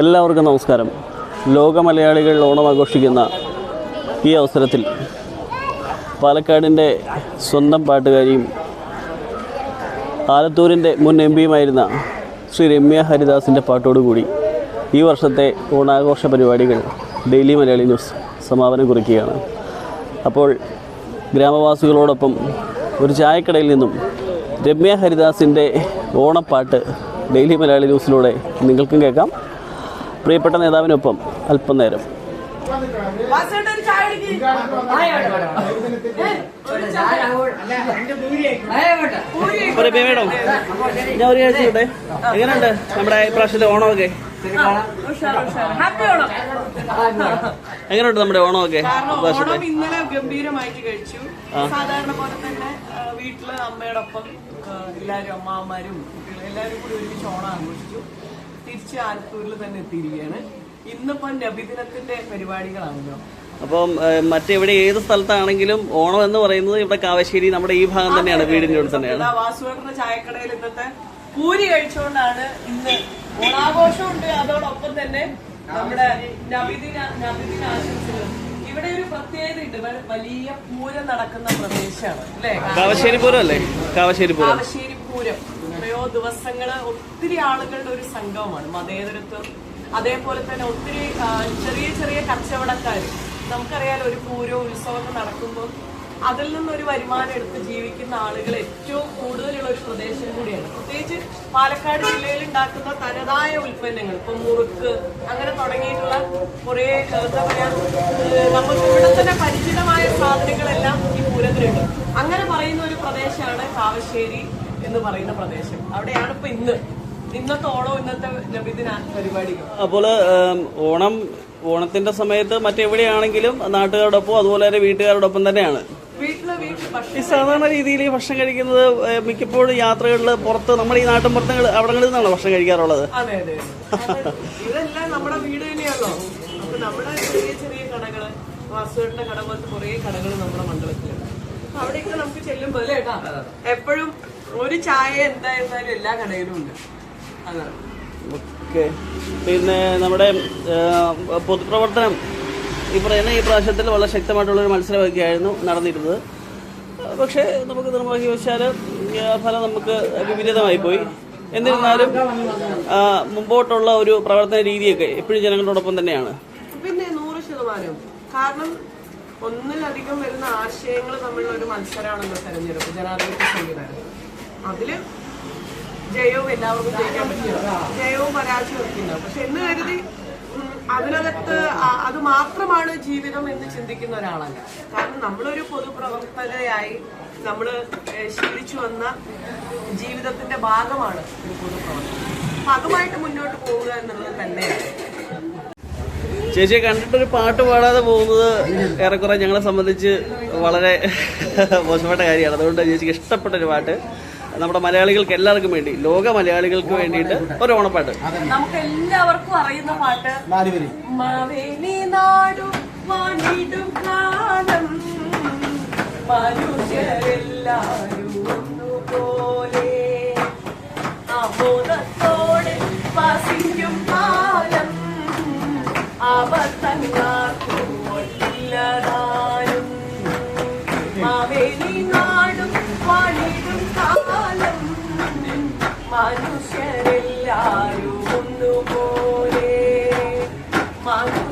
എല്ലാവർക്കും നമസ്കാരം. ലോക മലയാളികൾ ഓണം ആഘോഷിക്കുന്ന ഈ അവസരത്തിൽ പാലക്കാടിന്റെ സ്വന്തം പാട്ടുകാരിയും ആലത്തൂരിന്റെ മുൻ എം പിയുമായിരുന്ന ശ്രീ രമ്യ ഹരിദാസിന്റെ പാട്ടോടുകൂടി ഈ വർഷത്തെ ഓണാഘോഷ പരിപാടികൾ ഡെയിലി മലയാളി ന്യൂസ് സമാപനം കുറിക്കുകയാണ്. അപ്പോൾ ഗ്രാമവാസികളോടൊപ്പം ഒരു ചായക്കടയിൽ നിന്നും രമ്യ ഹരിദാസിന്റെ ഓണപ്പാട്ട് ഡെയിലി മലയാളി ന്യൂസിലൂടെ നിങ്ങൾക്കും കേൾക്കാം. പ്രിയപ്പെട്ട നേതാവിനൊപ്പം അല്പനേരം മേഡം ഞാൻ ഒരു കാര്യം ചോദിച്ചോട്ടെ എങ്ങനെയുണ്ട്? നമ്മുടെ ഇപ്രാവശ്യത്തെ ഓണമൊക്കെ? എങ്ങനെയുണ്ട് നമ്മുടെ ഓണമൊക്കെ? ഓണം ഇന്നലെ ഗംഭീരമായിട്ട് കഴിച്ചു. സാധാരണ പോലെ തന്നെ വീട്ടിലെ അമ്മയോടൊപ്പം എല്ലാരും അമ്മാമാരും എല്ലാരും കൂടി ഒരുമിച്ച് ഓണം ആഘോഷിച്ചു. തിരിച്ച് ആലത്തൂരിൽ തന്നെ എത്തിയിരിക്കുകയാണ്. ഇന്നിപ്പോ നബിദിനത്തിന്റെ പരിപാടികളാണല്ലോ. അപ്പം മറ്റെവിടെ ഏത് സ്ഥലത്താണെങ്കിലും ഓണം എന്ന് പറയുന്നത് ഇവിടെ കാവശ്ശേരി നമ്മുടെ ഈ ഭാഗം തന്നെയാണ് വീടിന്റെ അടുത്ത് തന്നെയാണ്. വാസുവേട്ടന്റെ ചായക്കടയിൽ ഇന്നത്തെ പൂരി കഴിച്ചുകൊണ്ടാണ് ഇന്ന് ഓണാഘോഷം ഉണ്ട് അതോടൊപ്പം തന്നെ നമ്മുടെ നബിദിന നബിദിന ആശംസകൾ ഇവിടെ ഒരു പ്രത്യേകത ഉണ്ട് വലിയ പൂരം നടക്കുന്ന പ്രദേശമാണ് അല്ലേ? കാവശ്ശേരി പൂരം അല്ലേ? കാവശ്ശേരി പൂരം. കാവശ്ശേരി ദിവസങ്ങൾ ഒത്തിരി ആളുകളുടെ ഒരു സംഗമമാണ് മതേതരത്വം അതേപോലെ തന്നെ ഒത്തിരി ചെറിയ ചെറിയ കച്ചവടക്കാർ നമുക്കറിയാലോ ഒരു പൂരോ ഉത്സവമൊക്കെ നടക്കുമ്പോൾ അതിൽ നിന്നൊരു വരുമാനം എടുത്ത് ജീവിക്കുന്ന ആളുകൾ ഏറ്റവും കൂടുതലുള്ള ഒരു പ്രദേശം കൂടിയാണ്. പ്രത്യേകിച്ച് പാലക്കാട് ജില്ലയിൽ ഉണ്ടാക്കുന്ന തനതായ ഉൽപ്പന്നങ്ങൾ ഇപ്പൊ മുറുക്ക് അങ്ങനെ തുടങ്ങിയിട്ടുള്ള കുറെ എന്താ പറയാ നമുക്ക് ഇവിടെ തന്നെ പരിചിതമായ സാധനങ്ങളെല്ലാം ഈ പൂരത്തിലുണ്ട്. അങ്ങനെ പറയുന്ന ഒരു പ്രദേശമാണ് കാവശ്ശേരി എന്ന് പറയുന്ന പ്രദേശം. അവിടെയാണ് ഇപ്പൊ ഇന്ന്. ഇന്നത്തെ ഓണം ഇന്നത്തെ നബിദിന പരിപാടികൾ. അപ്പോൾ ഓണം ഓണത്തിന്റെ സമയത്ത് മറ്റെവിടെയാണെങ്കിലും നാട്ടുകാരോടൊപ്പം അതുപോലെ തന്നെ വീട്ടുകാരോടൊപ്പം തന്നെയാണ്. ഈ സാധാരണ രീതിയിൽ ഈ ഭക്ഷണം കഴിക്കുന്നത് മിക്കപ്പോഴും യാത്രകളിൽ പുറത്ത് നമ്മുടെ ഈ നാട്ടിൻ പുറത്തങ്ങൾ അവിടങ്ങളിൽ നിന്നാണോ ഭക്ഷണം കഴിക്കാറുള്ളത്? അതെ അതെ അതെ. ഇതെല്ലാം നമ്മുടെ വീട് തന്നെയാണല്ലോ. നമ്മുടെ ചെറിയ ചെറിയ കടകൾ വാസുകളുടെ കട പോലത്തെ കുറെ കടകൾ നമ്മുടെ മണ്ഡലത്തിലുണ്ട്. അവിടെയൊക്കെ നമുക്ക് ചെല്ലുമ്പോൾ അല്ലേ എപ്പോഴും ഒരു ചായ എന്തായിരുന്നാലും എല്ലാ കടയിലും ഉണ്ട്. അതാണ് ഓക്കെ. പിന്നെ നമ്മുടെ പൊതുപ്രവർത്തനം. ഈ പറയുന്ന ഈ പ്രാവശ്യത്തിൽ വളരെ ശക്തമായിട്ടുള്ള ഒരു മത്സരമൊക്കെയായിരുന്നു നടന്നിരുന്നത്. പക്ഷേ നമുക്ക് നിർഭാഗ്യവശാൽ വെച്ചാൽ ഫലം നമുക്ക് വിപരീതമായി പോയി. എന്നിരുന്നാലും മുമ്പോട്ടുള്ള ഒരു പ്രവർത്തന രീതിയൊക്കെ എപ്പോഴും ജനങ്ങളോടൊപ്പം തന്നെയാണ്. പിന്നെ നൂറ് ശതമാനം. കാരണം ഒന്നിലധികം വരുന്ന ആശയങ്ങൾ തമ്മിലുള്ള ഒരു മത്സരമാണല്ലോ തെരഞ്ഞെടുപ്പ് ജനാധിപത്യ സംവിധാനം. അതിൽ ജയവും എല്ലാവർക്കും ജയിക്കാൻ പറ്റില്ല. ജയവും പരാജയവും ഒക്കെ ഉണ്ടാവും പക്ഷെ എന്ന് കരുതി അതിനകത്ത് അത് മാത്രമാണ് ജീവിതം എന്ന് ചിന്തിക്കുന്ന ഒരാളല്ല. കാരണം നമ്മളൊരു പൊതുപ്രവർത്തകയായി നമ്മൾ ഏഹ്, ശീലിച്ചു വന്ന ജീവിതത്തിന്റെ ഭാഗമാണ് ഒരു പൊതുപ്രവർത്തനം അതുമായിട്ട് മുന്നോട്ട് പോവുക എന്നുള്ളത് തന്നെയാണ്. ചേച്ചിയെ കണ്ടിട്ടൊരു പാട്ട് പാടാതെ പോകുന്നത് ഏറെക്കുറെ ഞങ്ങളെ സംബന്ധിച്ച് വളരെ മോശപ്പെട്ട കാര്യമാണ്. അതുകൊണ്ട് ചേച്ചിക്ക് ഇഷ്ടപ്പെട്ട ഒരു പാട്ട്. നമ്മുടെ മലയാളികൾക്ക് എല്ലാവർക്കും വേണ്ടി ലോക മലയാളികൾക്ക് വേണ്ടിയിട്ട് ഒരു ഓണപ്പാട്ട്. നമുക്ക് എല്ലാവർക്കും അറിയുന്ന പാട്ട്. മാവേലി നാടും വാണിടും കാലം മനുഷ്യരെല്ലാരും മാവേലി നാടും പണിടും കാലം. മനുഷ്യരെല്ലാരും ഒന്നുപോലെ. മനുഷ്യ